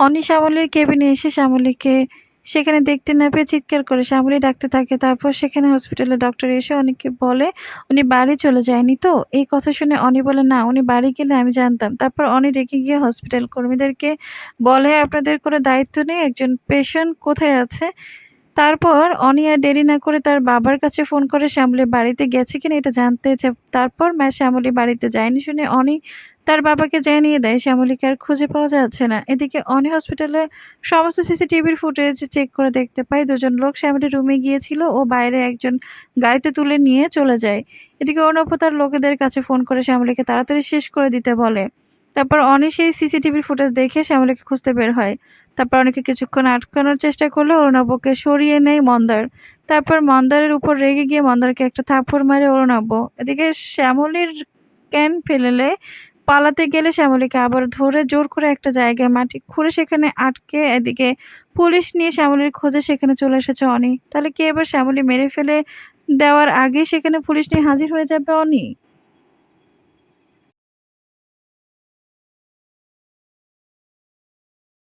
অনি শ্যামলীর কেবিনে এসে শ্যামলীকে সেখানে দেখতে না পেয়ে চিৎকার করে শ্যামলী ডাকতে থাকে। তারপর সেখানে হসপিটালে ডক্টর এসে অনিকে বলে, উনি বাড়ি চলে যায়নি তো? এই কথা শুনে অনি বলে, না, উনি বাড়ি গেলে আমি জানতাম। তারপর অনি রেখে গিয়ে হসপিটাল কর্মীদেরকে বলে, আপনাদের কোনো দায়িত্ব নেই? একজন পেশেন্ট কোথায় আছে? তারপর অনি আর দেরি না করে তার বাবার কাছে ফোন করে, শ্যামলী বাড়িতে গেছে কিনা এটা জানতে চায় তারপর ম্যা শ্যামলী বাড়িতে যায়নি? শুনে অনি তার বাবাকে জানিয়ে দেয় শ্যামলীকে আর খুঁজে পাওয়া যাচ্ছে না। এদিকে অনি হসপিটালে সমস্ত সিসিটিভির ফুটেজ চেক করে দেখতে পাই দুজন লোক শ্যামলীর রুমে গিয়েছিল ও বাইরে একজন গাড়িতে তুলে নিয়ে চলে যায়। এদিকে অর্ণব তার লোকেদের কাছে ফোন করে শ্যামলীকে তাড়াতাড়ি শেষ করে দিতে বলে। তারপর অনি সেই সিসিটিভির ফুটেজ দেখে শ্যামলীকে খুঁজতে বের হয়। তারপর অনেকে কিছুক্ষণ আটকানোর চেষ্টা করলে অরুণাবকে সরিয়ে নেয় মন্দার। তারপর মন্দারের উপর রেগে গিয়ে মন্দারকে একটা থাপ্পড় মারে অরুণাব এদিকে শ্যামলীর ক্যান ফেলেলে পালাতে গেলে শ্যামলীকে আবার ধরে জোর করে একটা জায়গায় মাটি খুঁড়ে সেখানে আটকে এদিকে পুলিশ নিয়ে শ্যামলীর খোঁজে সেখানে চলে এসেছে অনি। তাহলে কি এবার শ্যামলী মেরে ফেলে দেওয়ার আগে সেখানে পুলিশ নিয়ে হাজির হয়ে যাবে অনি?